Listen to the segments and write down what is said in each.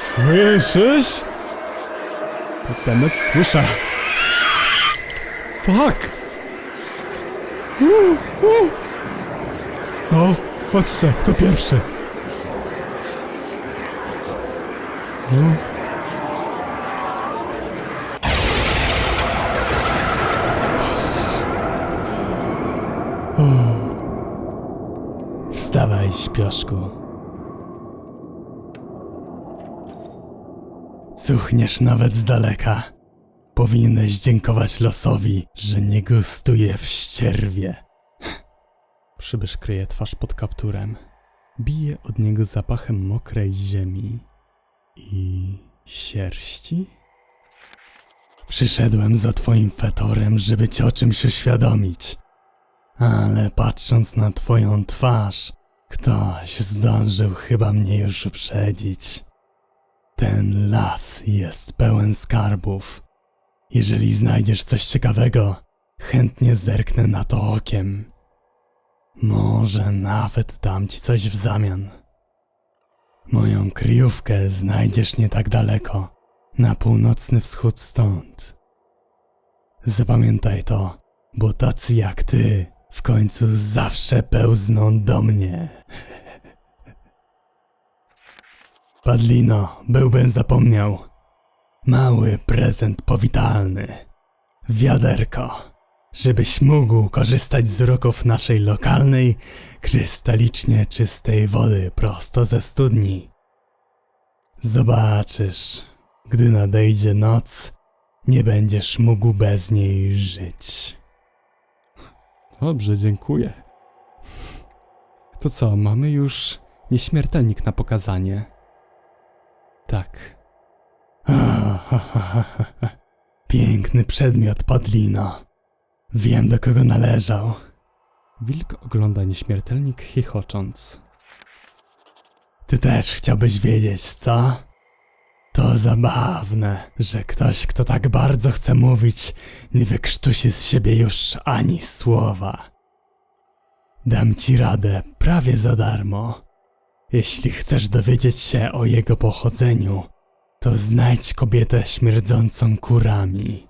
Słyszysz? Potemet słyszę. Fuck! Uh. No, chodźcie, kto pierwszy? Uh. Wstawaj, śpioszku. Cuchniesz nawet z daleka. Powinieneś dziękować losowi, że nie gustuje w ścierwie. Przybysz kryje twarz pod kapturem. Bije od niego zapachem mokrej ziemi i sierści. Przyszedłem za twoim fetorem, żeby cię o czymś uświadomić. Ale patrząc na twoją twarz, ktoś zdążył chyba mnie już uprzedzić. Ten las jest pełen skarbów. Jeżeli znajdziesz coś ciekawego, chętnie zerknę na to okiem. Może nawet dam ci coś w zamian. Moją kryjówkę znajdziesz nie tak daleko, na północny wschód stąd. Zapamiętaj to, bo tacy jak ty w końcu zawsze pełzną do mnie. Padlino, byłbym zapomniał. Mały prezent powitalny. Wiaderko, żebyś mógł korzystać z uroków naszej lokalnej, krystalicznie czystej wody prosto ze studni. Zobaczysz, gdy nadejdzie noc, nie będziesz mógł bez niej żyć. Dobrze, dziękuję. To co, mamy już nieśmiertelnik na pokazanie? Tak. Piękny przedmiot, Padlino. Wiem, do kogo należał. Wilk ogląda nieśmiertelnik chichocząc. Ty też chciałbyś wiedzieć, co? To zabawne, że ktoś, kto tak bardzo chce mówić, nie wykrztusi z siebie już ani słowa. Dam ci radę prawie za darmo. Jeśli chcesz dowiedzieć się o jego pochodzeniu, to znajdź kobietę śmierdzącą kurami.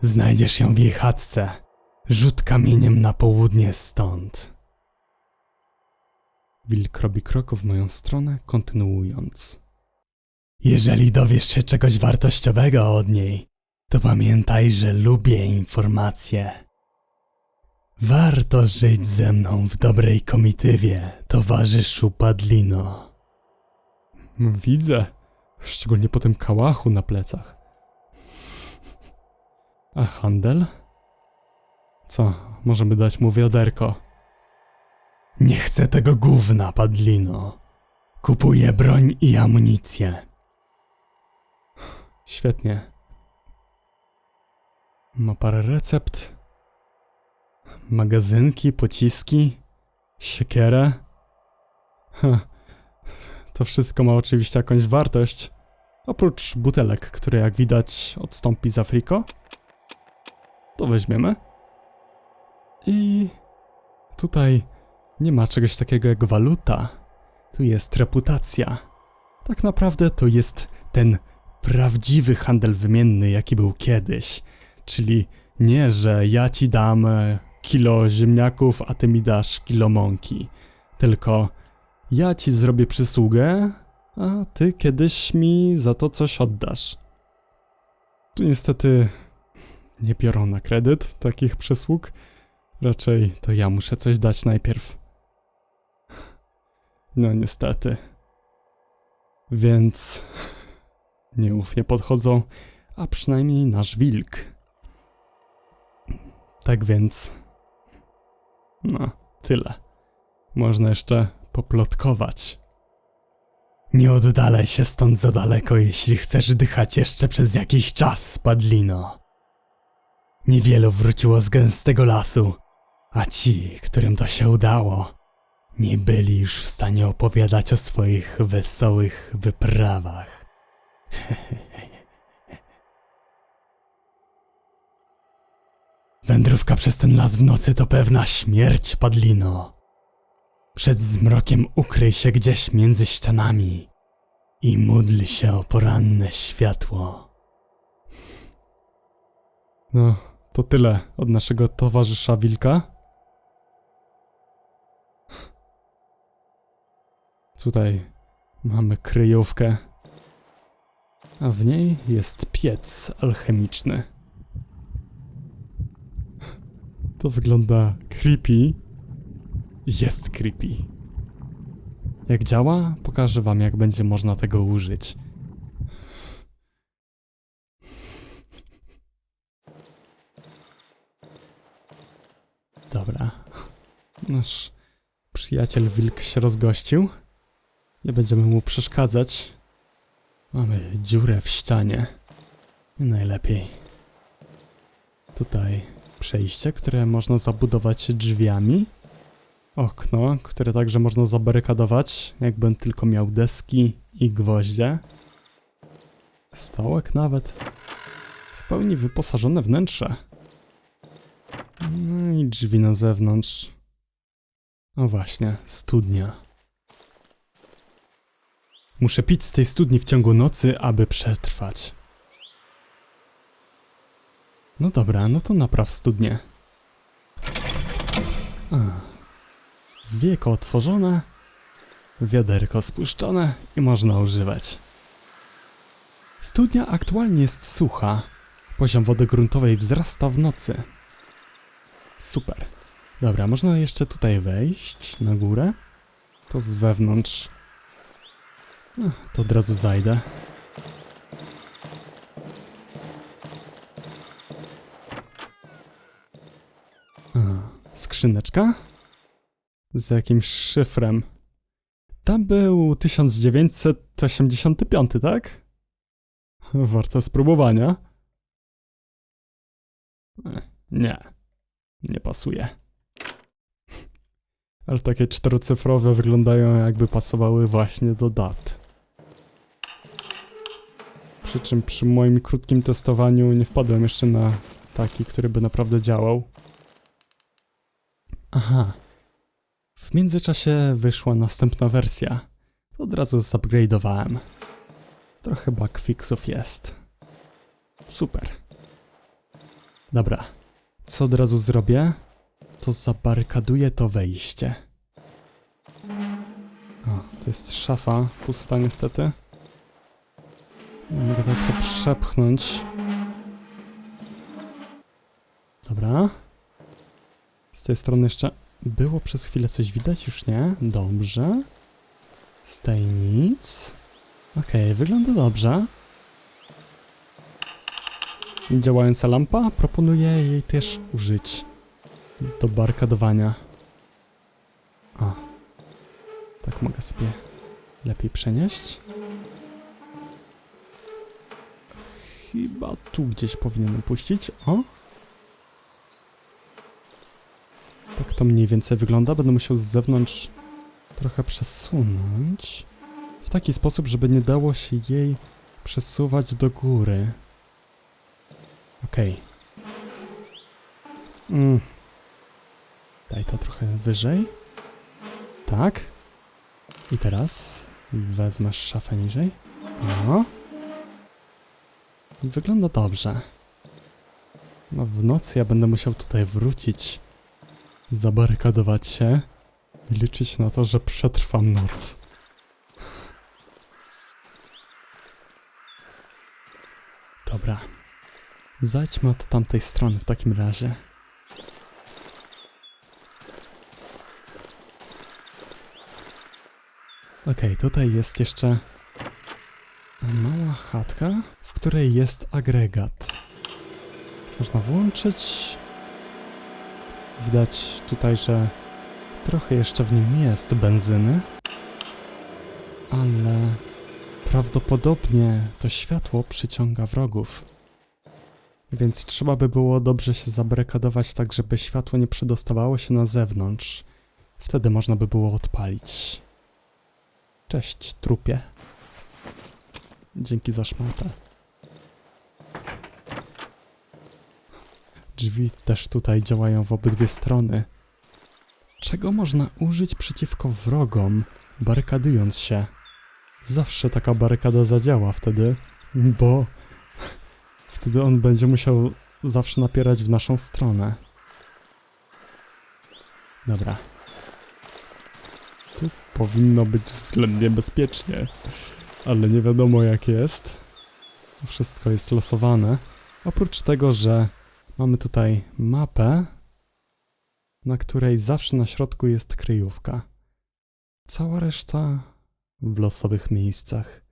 Znajdziesz ją w jej chatce. Rzut kamieniem na południe stąd. Wilk robi krok w moją stronę, kontynuując. Jeżeli dowiesz się czegoś wartościowego od niej, to pamiętaj, że lubię informacje. Warto żyć ze mną w dobrej komitywie, towarzyszu Padlino. Widzę, szczególnie po tym kałachu na plecach. A handel? Co, możemy dać mu wiaderko? Nie chcę tego gówna, Padlino. Kupuję broń i amunicję. Świetnie. Ma parę recept. Magazynki, pociski, siekierę. Ha. To wszystko ma oczywiście jakąś wartość. Oprócz butelek, które jak widać odstąpi z Afriko. To weźmiemy. I tutaj nie ma czegoś takiego jak waluta. Tu jest reputacja. Tak naprawdę to jest ten prawdziwy handel wymienny, jaki był kiedyś. Czyli nie, że ja ci dam e, kilo ziemniaków, a ty mi dasz kilo mąki. Tylko ja ci zrobię przysługę, a ty kiedyś mi za to coś oddasz. Tu niestety nie biorą na kredyt takich przysług. Raczej to ja muszę coś dać najpierw. No niestety. Więc nieufnie podchodzą, a przynajmniej nasz wilk. Tak więc. No, tyle. Można jeszcze poplotkować. Nie oddalaj się stąd za daleko, jeśli chcesz dychać jeszcze przez jakiś czas, Padlino. Niewielu wróciło z gęstego lasu, a ci, którym to się udało, nie byli już w stanie opowiadać o swoich wesołych wyprawach. Wędrówka przez ten las w nocy to pewna śmierć, Padlino. Przed zmrokiem ukryj się gdzieś między ścianami. i módl się o poranne światło. No, to tyle od naszego towarzysza Wilka. Tutaj mamy kryjówkę, a w niej jest piec alchemiczny. To wygląda creepy. Jest creepy. Jak działa, pokażę wam, jak będzie można tego użyć. Dobra. Nasz przyjaciel wilk się rozgościł. Nie będziemy mu przeszkadzać. Mamy dziurę w ścianie. Najlepiej. Tutaj przejście, które można zabudować drzwiami. Okno, które także można zabarykadować, jakbym tylko miał deski i gwoździe. Stołek nawet. W pełni wyposażone wnętrze. No i drzwi na zewnątrz. O właśnie, studnia. Muszę pić z tej studni w ciągu nocy, aby przetrwać. No dobra, no to napraw studnię. A. Wieko otworzone, wiaderko spuszczone i można używać. Studnia aktualnie jest sucha. Poziom wody gruntowej wzrasta w nocy. Super. Dobra, można jeszcze tutaj wejść na górę. To z wewnątrz. No, to od razu zajdę. Skrzyneczka? Z jakimś szyfrem. Tam był 1985, tak? Warto spróbowania. Nie. Nie pasuje. Ale takie czterocyfrowe wyglądają jakby pasowały właśnie do dat. Przy czym przy moim krótkim testowaniu nie wpadłem jeszcze na taki, który by naprawdę działał. Aha. W międzyczasie wyszła następna wersja. Od razu zupgrade'owałem. Trochę bug fixów jest. Super. Dobra. Co od razu zrobię? To zabarykaduję to wejście. O, to jest szafa, pusta niestety. Nie mogę tak to przepchnąć. Dobra. Z tej strony jeszcze było przez chwilę coś widać, już nie? Dobrze. Z tej nic. Okej, wygląda dobrze. Działająca lampa, proponuję jej też użyć do barkadowania. O. Tak mogę sobie lepiej przenieść. Chyba tu gdzieś powinienem puścić. O. Tak to mniej więcej wygląda. Będę musiał z zewnątrz trochę przesunąć. W taki sposób, żeby nie dało się jej przesuwać do góry. Okej. Mm. Daj to trochę wyżej. Tak. I teraz wezmę szafę niżej. O. Wygląda dobrze. No w nocy ja będę musiał tutaj wrócić, zabarykadować się i liczyć na to, że przetrwam noc. Dobra. Zajdźmy od tamtej strony w takim razie. Okej, tutaj jest jeszcze mała chatka, w której jest agregat. Można włączyć. Widać tutaj, że trochę jeszcze w nim jest benzyny, ale prawdopodobnie to światło przyciąga wrogów. Więc trzeba by było dobrze się zabrykadować tak, żeby światło nie przedostawało się na zewnątrz. Wtedy można by było odpalić. Cześć, trupie. Dzięki za szmatę. Drzwi też tutaj działają w obydwie strony. Czego można użyć przeciwko wrogom, barykadując się? zawsze taka barykada zadziała wtedy, bo wtedy on będzie musiał zawsze napierać w naszą stronę. Dobra. Tu powinno być względnie bezpiecznie, ale nie wiadomo jak jest. Wszystko jest losowane. Oprócz tego, że mamy tutaj mapę, na której zawsze na środku jest kryjówka. Cała reszta w losowych miejscach.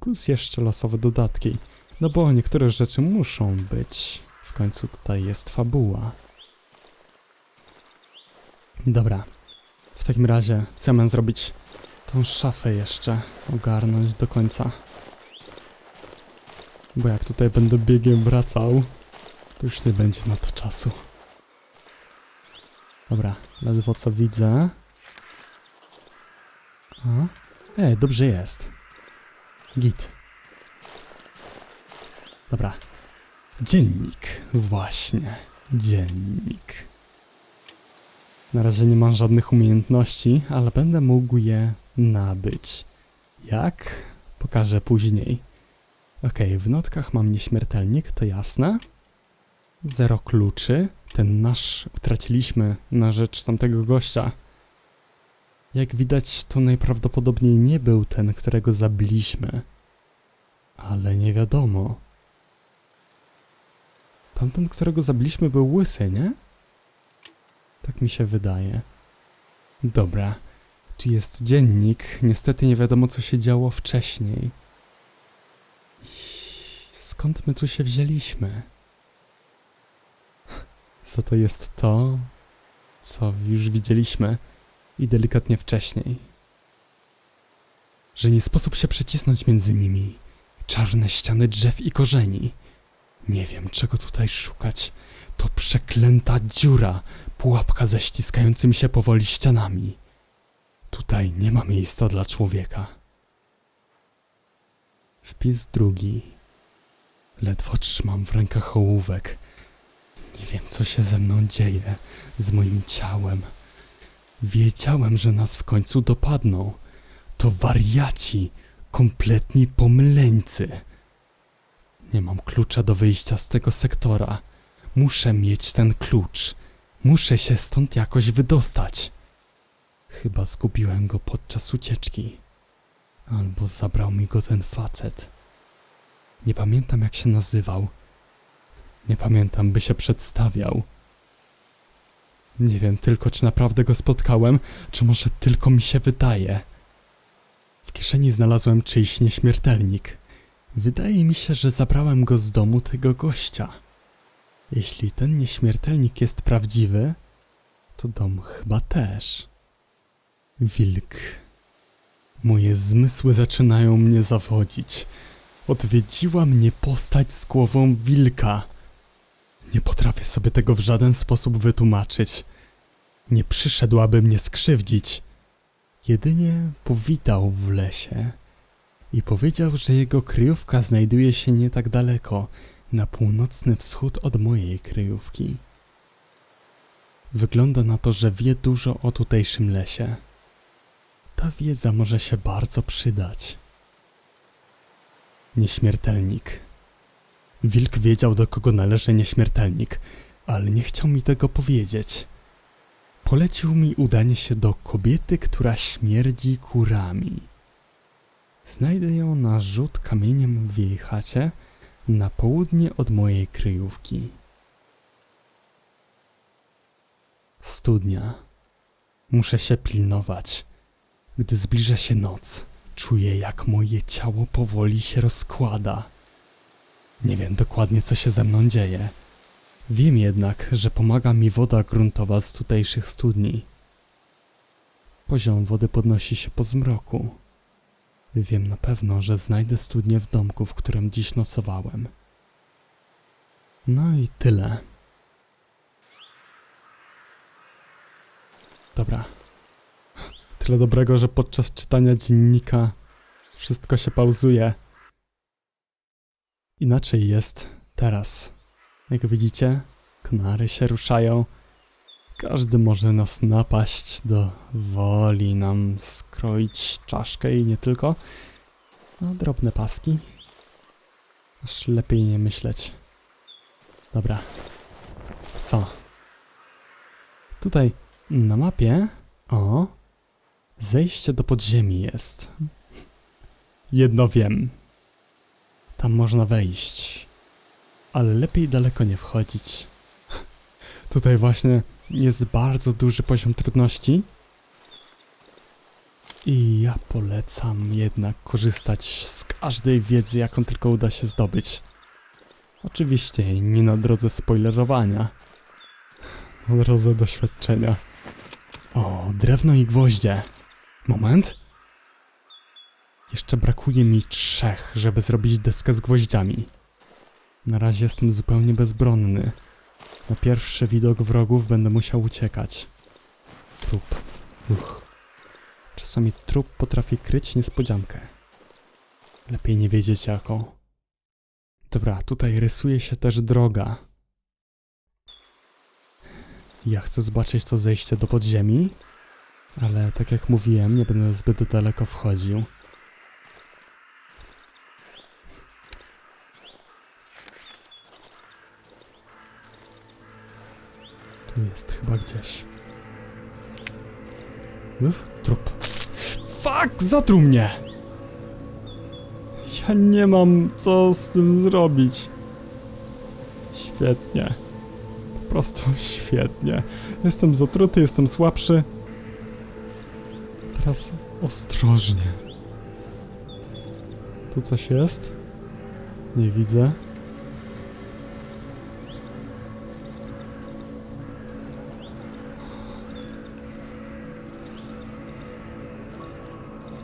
Plus jeszcze losowe dodatki. No bo niektóre rzeczy muszą być. W końcu tutaj jest fabuła. Dobra. W takim razie, co ja mam zrobić? Tą szafę jeszcze ogarnąć do końca. Bo jak tutaj będę biegiem wracał, to już nie będzie na to czasu. Dobra, ledwo co widzę. A? E, dobrze jest. Git. Dobra. Dziennik. Właśnie. Dziennik. Na razie nie mam żadnych umiejętności, ale będę mógł je nabyć. Jak? Pokażę później. Okej, w notkach mam nieśmiertelnik, to jasne. Zero kluczy. Ten nasz utraciliśmy na rzecz tamtego gościa. Jak widać, to najprawdopodobniej nie był ten, którego zabiliśmy. Ale nie wiadomo. Tamten, którego zabiliśmy, był łysy, nie? Tak mi się wydaje. Dobra. Tu jest dziennik. Niestety nie wiadomo, co się działo wcześniej. Skąd my tu się wzięliśmy? Co to jest to, co już widzieliśmy i delikatnie wcześniej? Że nie sposób się przecisnąć między nimi. Czarne ściany drzew i korzeni. Nie wiem, czego tutaj szukać. To przeklęta dziura, pułapka ze ściskającymi się powoli ścianami. Tutaj nie ma miejsca dla człowieka. Wpis drugi. Ledwo trzymam w rękach ołówek. Nie wiem, co się ze mną dzieje, z moim ciałem. Wiedziałem, że nas w końcu dopadną. To wariaci, kompletni pomyleńcy. Nie mam klucza do wyjścia z tego sektora. Muszę mieć ten klucz. Muszę się stąd jakoś wydostać. Chyba zgubiłem go podczas ucieczki. Albo zabrał mi go ten facet. Nie pamiętam jak się nazywał. Nie pamiętam, by się przedstawiał. Nie wiem tylko, czy naprawdę go spotkałem, czy może tylko mi się wydaje. W kieszeni znalazłem czyjś nieśmiertelnik. Wydaje mi się, że zabrałem go z domu tego gościa. Jeśli ten nieśmiertelnik jest prawdziwy, to dom chyba też. Wilk. Moje zmysły zaczynają mnie zawodzić. Odwiedziła mnie postać z głową wilka. Nie potrafię sobie tego w żaden sposób wytłumaczyć. Nie przyszedł, aby mnie skrzywdzić. Jedynie powitał w lesie i powiedział, że jego kryjówka znajduje się nie tak daleko, na północny wschód od mojej kryjówki. Wygląda na to, że wie dużo o tutejszym lesie. Ta wiedza może się bardzo przydać. Nieśmiertelnik. Wilk wiedział, do kogo należy nieśmiertelnik, ale nie chciał mi tego powiedzieć. Polecił mi udanie się do kobiety, która śmierdzi kurami. Znajdę ją na rzut kamieniem w jej chacie na południe od mojej kryjówki. Studnia. Muszę się pilnować. Gdy zbliża się noc, czuję jak moje ciało powoli się rozkłada. Nie wiem dokładnie co się ze mną dzieje. Wiem jednak, że pomaga mi woda gruntowa z tutejszych studni. Poziom wody podnosi się po zmroku. Wiem na pewno, że znajdę studnię w domku, w którym dziś nocowałem. No i tyle. Dobra. Tyle dobrego, że podczas czytania dziennika wszystko się pauzuje. Inaczej jest teraz. Jak widzicie, konary się ruszają. Każdy może nas napaść do woli, nam skroić czaszkę i nie tylko. No, drobne paski. Aż lepiej nie myśleć. Dobra. Co? Tutaj na mapie. O. Zejście do podziemi jest. Jedno wiem. Tam można wejść. Ale lepiej daleko nie wchodzić. Tutaj właśnie jest bardzo duży poziom trudności. I ja polecam jednak korzystać z każdej wiedzy, jaką tylko uda się zdobyć. Oczywiście nie na drodze spoilerowania. Na drodze doświadczenia. O, drewno i gwoździe. Moment. Jeszcze brakuje mi trzech, żeby zrobić deskę z gwoździami. Na razie jestem zupełnie bezbronny. Na pierwszy widok wrogów będę musiał uciekać. Trup. Uch. Czasami trup potrafi kryć niespodziankę. Lepiej nie wiedzieć jaką. Dobra, tutaj rysuje się też droga. Ja chcę zobaczyć to zejście do podziemi, ale tak jak mówiłem, nie będę zbyt daleko wchodził. Jest chyba gdzieś. Uff, trup. Fuck, zatruł mnie! Ja nie mam co z tym zrobić. Świetnie. Po prostu świetnie. Jestem zatruty, jestem słabszy. Teraz ostrożnie. Tu coś jest? Nie widzę.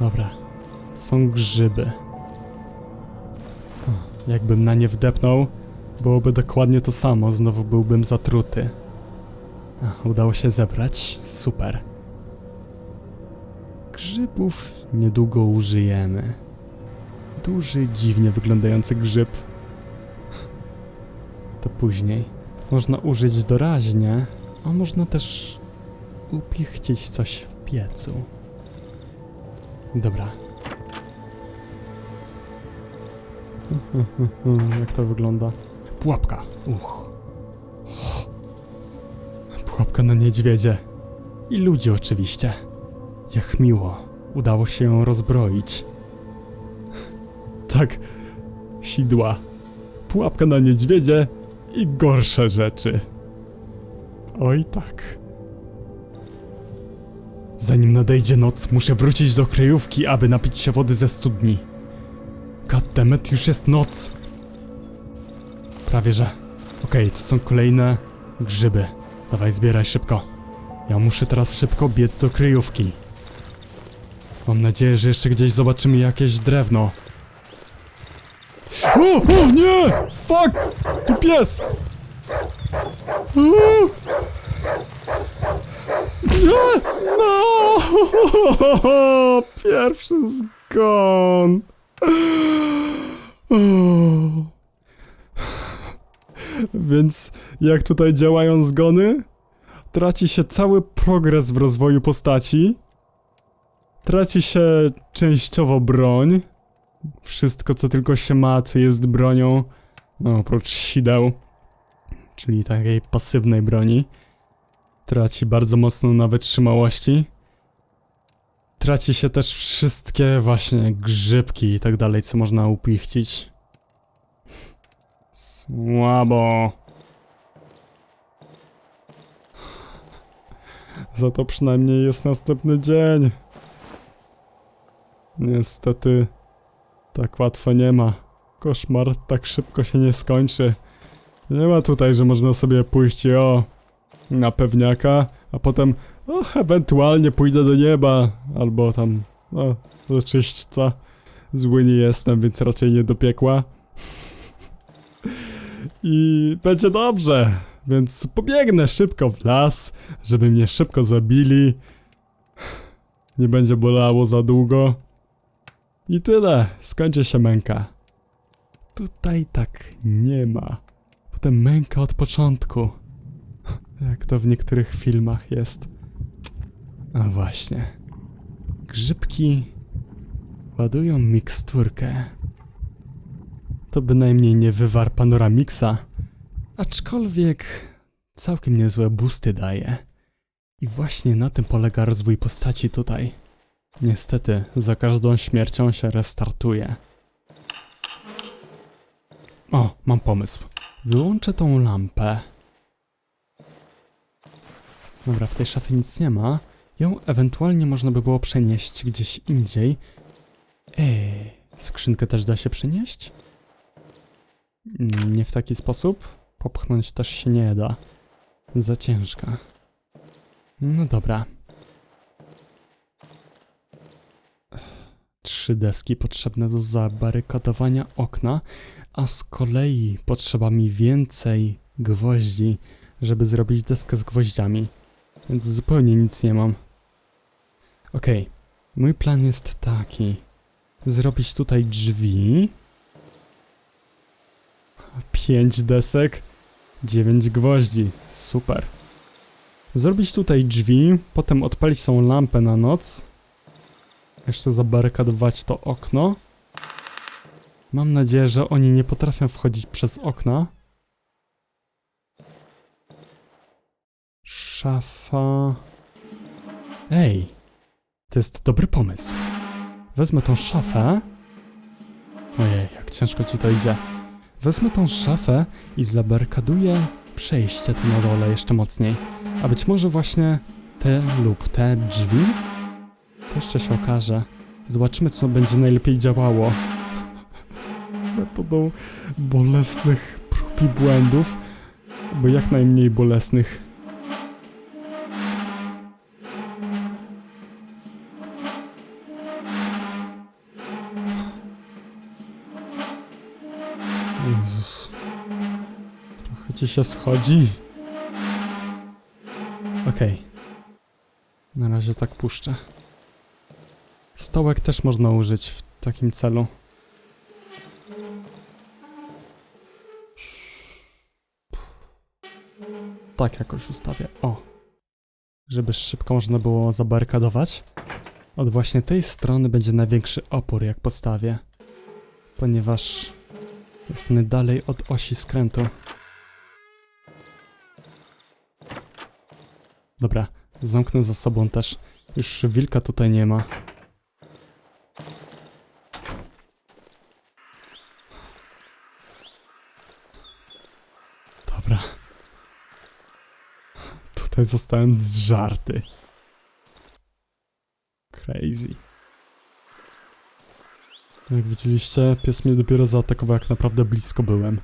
Dobra. Są grzyby. Jakbym na nie wdepnął, byłoby dokładnie to samo, znowu byłbym zatruty. Udało się zebrać, super. Grzybów niedługo użyjemy. Duży, dziwnie wyglądający grzyb. To później. Można użyć doraźnie, a można też upichcić coś w piecu. Dobra. Jak to wygląda? Pułapka. Uch. Pułapka na niedźwiedzie. I ludzi oczywiście. Jak miło. Udało się ją rozbroić. Tak. Sidła. Pułapka na niedźwiedzie i gorsze rzeczy. Oj tak. Zanim nadejdzie noc, muszę wrócić do kryjówki, aby napić się wody ze studni. Goddammit, już jest noc! Prawie że. Okej, to są kolejne grzyby. Dawaj, zbieraj szybko. Ja muszę teraz szybko biec do kryjówki. Mam nadzieję, że jeszcze gdzieś zobaczymy jakieś drewno. O, o nie! Fuck! Tu pies! O! Pierwszy zgon! Więc jak tutaj działają zgony? Traci się cały progres w rozwoju postaci. Traci się częściowo broń. Wszystko co tylko się ma, co jest bronią. No, oprócz sideł. Czyli takiej pasywnej broni. Traci bardzo mocno na wytrzymałości. Traci się też wszystkie właśnie grzybki i tak dalej, co można upichcić. Słabo. Za to przynajmniej jest następny dzień. Niestety, tak łatwo nie ma. Koszmar tak szybko się nie skończy. Nie ma tutaj, że można sobie pójść i o, na pewniaka, a potem ewentualnie pójdę do nieba, albo tam, no, do czyśćca. Zły nie jestem, więc raczej nie do piekła. I będzie dobrze, więc pobiegnę szybko w las, żeby mnie szybko zabili. Nie będzie bolało za długo. I tyle, skończy się męka. Tutaj tak nie ma. Potem męka od początku. Jak to w niektórych filmach jest. A właśnie. Grzybki Ładują miksturkę. To bynajmniej nie wywar Panoramixa, aczkolwiek całkiem niezłe boosty daje. I właśnie na tym polega rozwój postaci tutaj. Niestety, za każdą śmiercią się restartuje. O, mam pomysł. Wyłączę tą lampę. Dobra, w tej szafie nic nie ma. Ją ewentualnie można by było przenieść gdzieś indziej. Ej, skrzynkę też da się przenieść? Mm, Nie w taki sposób. Popchnąć też się nie da. Za ciężka. No dobra. Trzy deski potrzebne do zabarykadowania okna, a z kolei potrzeba mi więcej gwoździ, żeby zrobić deskę z gwoździami. Więc zupełnie nic nie mam. Okej, mój plan jest taki. Zrobić tutaj drzwi. Pięć desek, dziewięć gwoździ. Super. Zrobić tutaj drzwi, potem odpalić tą lampę na noc. Jeszcze zabarykadować to okno. Mam nadzieję, że oni nie potrafią wchodzić przez okna. Szafa. Ej, to jest dobry pomysł. Wezmę tą szafę. Ojej, jak ciężko ci to idzie. Wezmę tą szafę i zabarykaduję przejście tu na dole jeszcze mocniej. A być może właśnie te lub te drzwi? To jeszcze się okaże. Zobaczymy, co będzie najlepiej działało. Metodą bolesnych prób i błędów, bo jak najmniej bolesnych. Się schodzi. Okej. Na razie tak puszczę. Stołek też można użyć w takim celu. Tak jakoś ustawię. O. Żeby szybko można było zabarykadować. Od właśnie tej strony będzie największy opór, jak postawię. Ponieważ jest my dalej od osi skrętu. Dobra, zamknę za sobą też. Już wilka tutaj nie ma. Dobra. Tutaj zostałem zżarty. Crazy. Jak widzieliście, pies mnie dopiero zaatakował, jak naprawdę blisko byłem.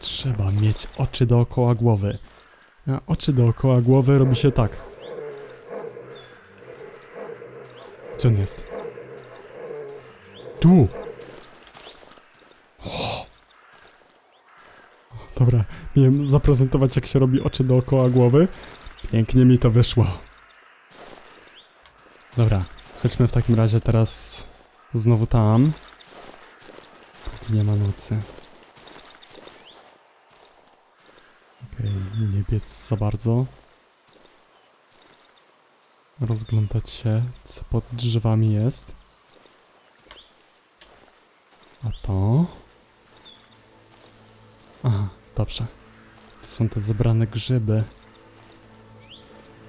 Trzeba mieć oczy dookoła głowy. Oczy dookoła głowy robi się tak. Gdzie on jest? Tu! O! Dobra, miałem zaprezentować jak się robi oczy dookoła głowy. Pięknie mi to wyszło. Dobra, chodźmy w takim razie teraz znowu tam. Póki nie ma nocy. Okej, nie biec za bardzo. Rozglądać się, co pod drzewami jest. A to? Aha, dobrze. To są te zebrane grzyby.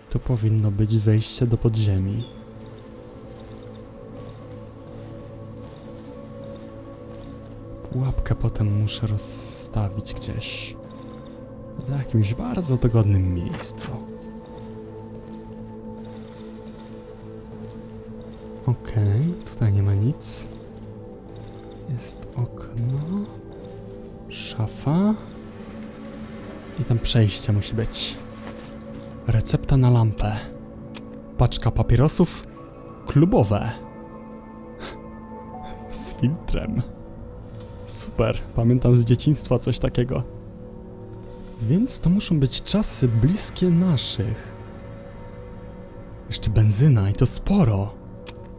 Tu powinno być wejście do podziemi. Pułapkę potem muszę rozstawić gdzieś. W jakimś bardzo dogodnym miejscu. Okej, tutaj nie ma nic. Jest okno. Szafa. I tam przejście musi być. Recepta na lampę. Paczka papierosów klubowe. Z filtrem. Super, pamiętam z dzieciństwa coś takiego. Więc to muszą być czasy bliskie naszych. Jeszcze benzyna i to sporo.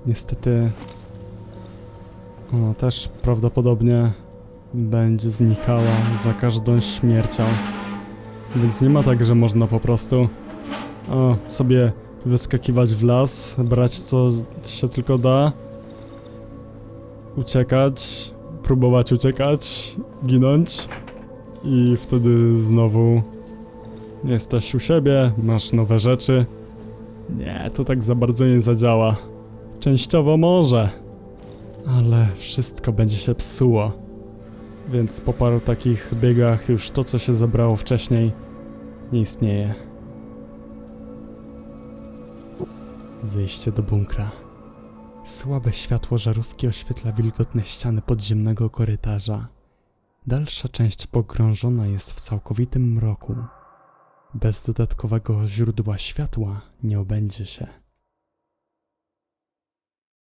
Niestety. Ona też prawdopodobnie będzie znikała za każdą śmiercią. Więc nie ma tak, że można po prostu o, sobie wyskakiwać w las, brać co się tylko da uciekać, próbować uciekać, ginąć i wtedy znowu jesteś u siebie, masz nowe rzeczy. Nie, to tak za bardzo nie zadziała. Częściowo może, ale wszystko będzie się psuło. Więc po paru takich biegach już to, co się zebrało wcześniej, nie istnieje. Zejście do bunkra. Słabe światło żarówki oświetla wilgotne ściany podziemnego korytarza. Dalsza część pogrążona jest w całkowitym mroku. Bez dodatkowego źródła światła nie obędzie się.